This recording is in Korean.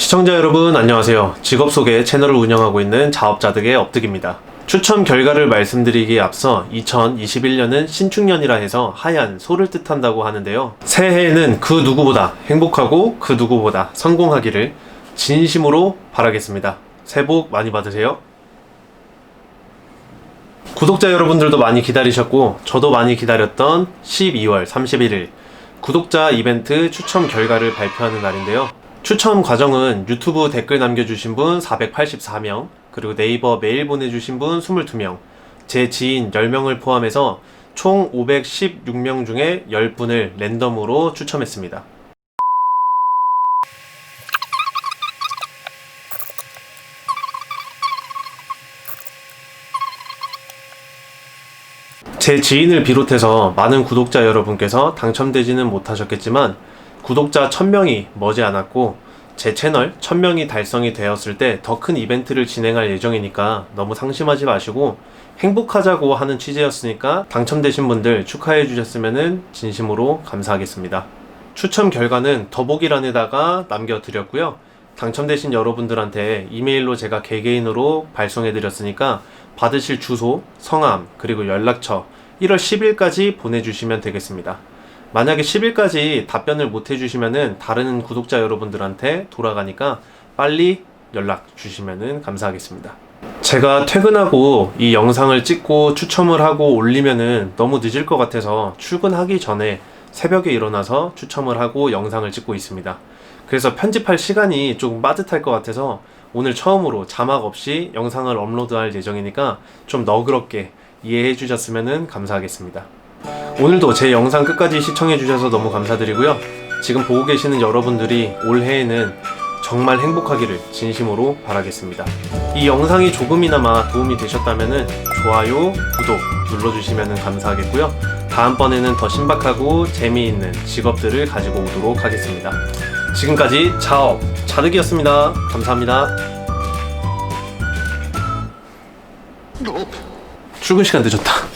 시청자 여러분 안녕하세요. 직업 소개 채널을 운영하고 있는 자업자득의 업득입니다. 추첨 결과를 말씀드리기에 앞서 2021년은 신축년이라 해서 하얀 소를 뜻한다고 하는데요. 새해에는 그 누구보다 행복하고 그 누구보다 성공하기를 진심으로 바라겠습니다. 새해 복 많이 받으세요. 구독자 여러분들도 많이 기다리셨고 저도 많이 기다렸던 12월 31일 구독자 이벤트 추첨 결과를 발표하는 날인데요. 추첨 과정은 유튜브 댓글 남겨주신 분 484명, 그리고 네이버 메일 보내주신 분 22명, 제 지인 10명을 포함해서 총 516명 중에 10분을 랜덤으로 추첨했습니다. 제 지인을 비롯해서 많은 구독자 여러분께서 당첨되지는 못하셨겠지만 구독자 1000명이 머지않았고 제 채널 1000명이 달성이 되었을 때 더 큰 이벤트를 진행할 예정이니까 너무 상심하지 마시고 행복하자고 하는 취지였으니까 당첨되신 분들 축하해 주셨으면 진심으로 감사하겠습니다. 추첨 결과는 더보기란에다가 남겨드렸고요. 당첨되신 여러분들한테 이메일로 제가 개개인으로 발송해 드렸으니까 받으실 주소, 성함, 그리고 연락처 1월 10일까지 보내주시면 되겠습니다. 만약에 10일까지 답변을 못 해주시면은 다른 구독자 여러분들한테 돌아가니까 빨리 연락 주시면은 감사하겠습니다. 제가 퇴근하고 이 영상을 찍고 추첨을 하고 올리면은 너무 늦을 것 같아서 출근하기 전에 새벽에 일어나서 추첨을 하고 영상을 찍고 있습니다. 그래서 편집할 시간이 조금 빠듯할 것 같아서 오늘 처음으로 자막 없이 영상을 업로드할 예정이니까 좀 너그럽게 이해해 주셨으면 감사하겠습니다. 오늘도 제 영상 끝까지 시청해 주셔서 너무 감사드리고요. 지금 보고 계시는 여러분들이 올해에는 정말 행복하기를 진심으로 바라겠습니다. 이 영상이 조금이나마 도움이 되셨다면 좋아요, 구독 눌러주시면 감사하겠고요. 다음번에는 더 신박하고 재미있는 직업들을 가지고 오도록 하겠습니다. 지금까지 자업 자득이었습니다. 감사합니다. 출근 시간 늦었다.